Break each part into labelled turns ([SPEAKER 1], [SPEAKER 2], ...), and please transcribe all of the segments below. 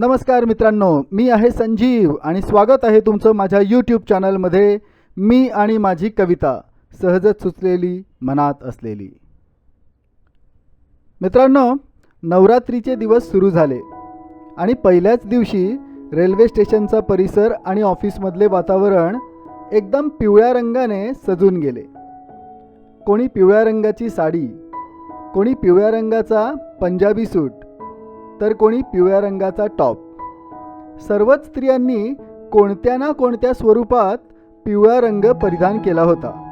[SPEAKER 1] नमस्कार मित्रांनो मी आहे संजीव आणि स्वागत आहे तुमचं माझ्या यूट्यूब चॅनलमध्ये मी आणि माझी कविता सहजच सुचलेली मनात असलेली. मित्रांनो नवरात्रीचे दिवस सुरू झाले आणि पहिल्याच दिवशी रेल्वे स्टेशनचा परिसर आणि ऑफिसमधले वातावरण एकदम पिवळ्या रंगाने सजून गेले. कोणी पिवळ्या रंगाची साडी कोणी पिवळ्या रंगाचा पंजाबी सूट तर कोणी पिवळ्या रंगाचा टॉप. सर्वच स्त्रियांनी कोणत्या ना कोणत्या स्वरूपात पिवळा रंग परिधान केला होता.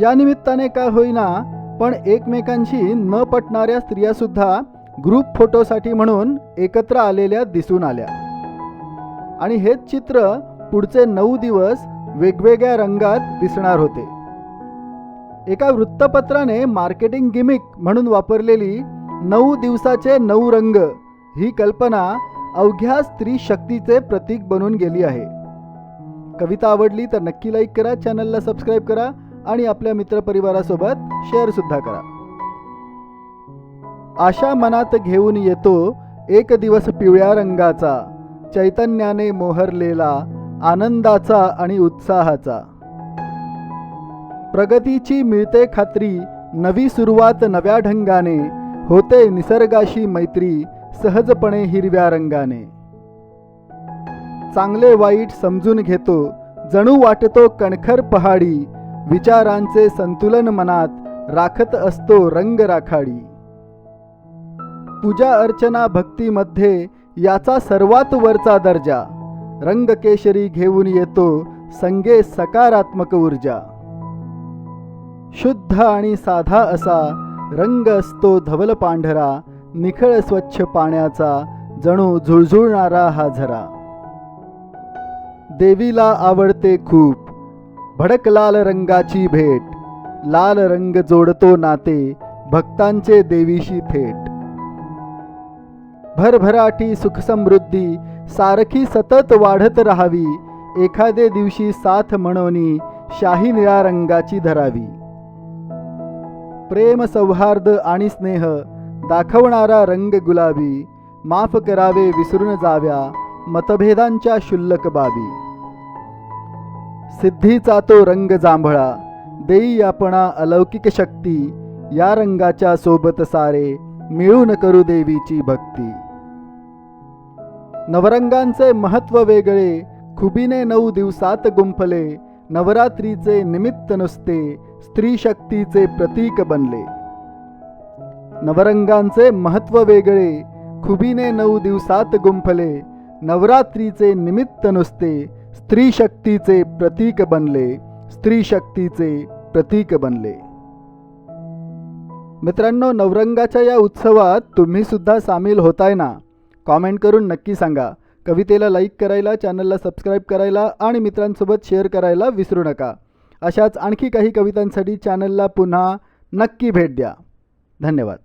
[SPEAKER 1] या निमित्ताने का होईना पण एकमेकांशी न पटणाऱ्या स्त्रियासुद्धा ग्रुप फोटोसाठी म्हणून एकत्र आलेल्या दिसून आल्या. आणि हेच चित्र पुढचे नऊ दिवस वेगवेगळ्या रंगात दिसणार होते. एका वृत्तपत्राने मार्केटिंग गिमिक म्हणून वापरलेली नऊ दिवसाचे नऊ रंग. ही कल्पना अवघ्या स्त्री शक्तीचे प्रतीक बनून गेली आहे. कविता आवडली तर नक्की लाईक करा चॅनलला सबस्क्राईब करा आणि आपल्या मित्रपरिवारासोबत शेअरसुद्धा करा. आशा मनात घेऊन येतो एक दिवस पिवळ्या रंगाचा चैतन्याने मोहरलेला आनंदाचा आणि उत्साहाचा. प्रगतीची मिळते खात्री नवी सुरुवात नव्या ढंगाने होते निसर्गाशी मैत्री सहजपणे हिरव्या रंगाने. चांगले वाईट समजून घेतो जणू वाटतो कणखर पहाडी विचारांचे संतुलन मनात राखत असतो रंग राखाडी. पूजा अर्चना भक्तीमध्ये याचा सर्वात वरचा दर्जा रंगकेशरी घेऊन येतो संगे सकारात्मक ऊर्जा. शुद्ध आणि साधा असा रंग असतो धवल पांढरा निखळ स्वच्छ पाण्याचा जणू झुळझुळणारा हा झरा. देवीला आवडते खूप भडक लाल रंगाची भेट लाल रंग जोडतो नाते भक्तांचे देवीशी थेट. भरभराटी सुखसमृद्धी सारखी सतत वाढत राहावी एखादे दिवशी साथ म्हणून शाही निळा रंगाची धरावी. प्रेम सौहार्द आणि स्नेह दाखवणारा रंग गुलाबी माफ करावे विसरून जाव्या मतभेदांच्या शुल्लक बाबी. सिद्धीचा तो रंग जांभळा देई आपणा अलौकिक शक्ती या रंगाच्या सोबत सारे मिळून करू देवीची भक्ती. नवरंगांचे महत्त्व वेगळे खुबीने नऊ दिवसात गुंफले नवरात्रीचे निमित्त नुसते स्त्री शक्तीचे प्रतीक बनले. नवरंगांचे महत्त्व वेगळे खुबीने नऊ दिवसात गुंफले. नवरात्रीचे निमित्त नुसते स्त्री शक्तीचे प्रतीक बनले स्त्री शक्तीचे प्रतीक बनले. मित्रांनो नवरंगाच्या या उत्सवात तुम्ही सुद्धा सामील होताय ना? कॉमेंट करून नक्की सांगा. कवितेला लाईक करायला चॅनलला सबस्क्राईब करायला आणि मित्रांसोबत शेअर करायला विसरू नका. अशाच आणखी काही कवितांसाठी चॅनलला पुन्हा नक्की भेट द्या. धन्यवाद.